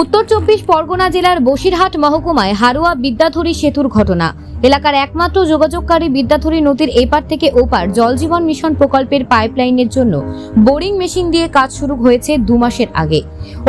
উত্তর চব্বিশ পরগনা জেলার বসিরহাট মহকুমায় হারুয়া বিদ্যাধরী সেতুর ঘটনা। এলাকার একমাত্র যোগাযোগকারী বিদ্যাধরী নদীর এপার থেকে ওপার জলজীবন মিশন প্রকল্পের পাইপলাইনের জন্য বোরিং মেশিন দিয়ে কাজ শুরু হয়েছে দু মাসের আগে।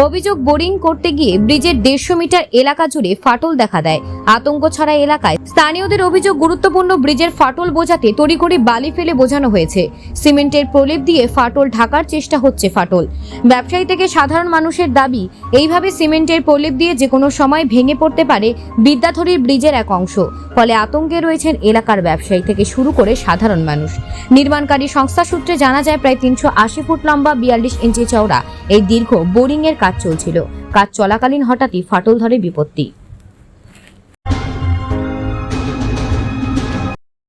অভিযোগ বোরিং করতে গিয়ে ব্রিজের দেড়শো মিটার এলাকা জুড়ে ফাটল দেখা দেয়। আতঙ্ক ছড়া এলাকায়। স্থানীয়দের অভিযোগ গুরুত্বপূর্ণ ব্রিজের ফাটল বোঝাতে তড়িঘড়ি বালি ফেলে বোঝানো হয়েছে। সিমেন্টের প্রলেপ দিয়ে ফাটল ঢাকার চেষ্টা হচ্ছে ফাটল। ব্যবসায়ী থেকে সাধারণ মানুষের দাবি, এইভাবে সিমেন্টের প্রলেপ দিয়ে যে কোনো সময় ভেঙে পড়তে পারে বিদ্যাধরীর ব্রিজের এক অংশ। ফলে আতঙ্কে রয়েছেন এলাকার ব্যবসায়ী থেকে শুরু করে সাধারণ মানুষ। নির্মাণকারী সংস্থা সূত্রে জানা যায়, প্রায় তিনশো আশি ফুট লম্বা বিয়াল্লিশ ইঞ্চি চওড়া। এই দীর্ঘ বোরিং এর কাজ চলছিল। কাজ চলাকালীন হঠাৎই ফাটল ধরে বিপত্তি।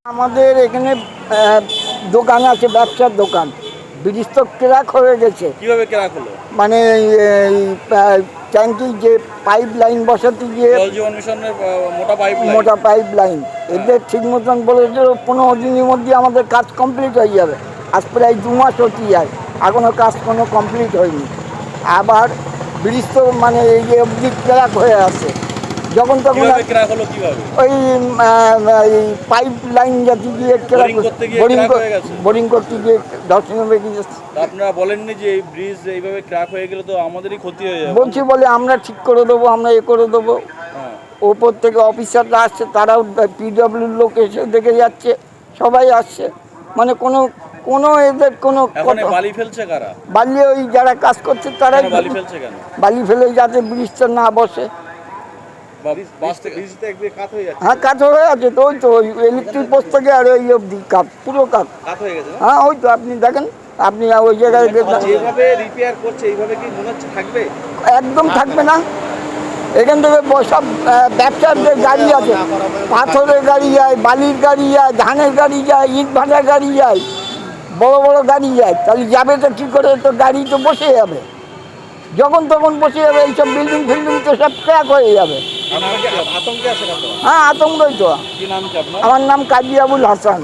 আমাদের এখানে আহ, দোকান আছে ব্যবসার দোকান। ব্রিজ তো ক্র্যাক হয়ে গেছে। কীভাবে ক্রাক হলো? মানে ট্যাঙ্কি যে পাইপ লাইন বসাতে গিয়ে মোটা পাইপ মোটা পাইপ লাইন। এদের ঠিক মতন বলেছে পনেরো দিনের মধ্যে আমাদের কাজ কমপ্লিট হয়ে যাবে। আজ প্রায় দু মাস হতে যায় এখনও কাজ কোনো কমপ্লিট হয়নি। আবার ব্রিজ তো মানে এই যে অবধি ক্র্যাক হয়ে আছে। যখন তখন ওই পাইপ লাইন করতে গিয়ে বোরিং হয়ে করতে গিয়ে বেরিয়ে যাচ্ছে আপনারা বলেননি যে এই ব্রিজ এইভাবে ক্রাক হয়ে গেলে তো আমাদেরই ক্ষতি হয়ে যাবে। বলছি বলে আমরা ঠিক করে দেবো আমরা এ করে দেবো। হ্যাঁ। ওপর থেকে অফিসাররা আসছে তারাও পিডব্লিউর লোক এসে দেখে যাচ্ছে সবাই আসছে। মানে কোনো কোনো এদের কোনো বালি ফেলছে কারা? বালি ওই যারা কাজ করছে তারাই বালি ফেলছে কেন? বালি ফেলে যাতে ব্রিজটা না বসে। হয়ে যাচ্ছে। হ্যাঁ হয়ে আছে তো ওই তো ওই ইলেকট্রিক পোস্ট থেকে আর ওই অবধি পুরো হয়ে? হ্যাঁ ওই তো আপনি দেখেন আপনি ওই জায়গায় রিপেয়ার করছে এইভাবে কি মনে হচ্ছে থাকবে? একদম থাকবে না। এখান থেকে সব ব্যবসার যে গাড়ি আছে। পাথরের গাড়ি যায় বালির গাড়ি যায় ধানের গাড়ি যায় ইট ভাটার গাড়ি যায়। বড় বড় গাড়ি যায় তাহলে যাবে তো কী করে? তো গাড়ি তো বসে যাবে। যখন তখন বসে যাবে এইসব বিল্ডিং ফিল্ডিং তো সব ক্র্যাক হয়ে যাবে। হ্যাঁ আতঙ্কই তো। আমার নাম কাজী আবুল হাসান।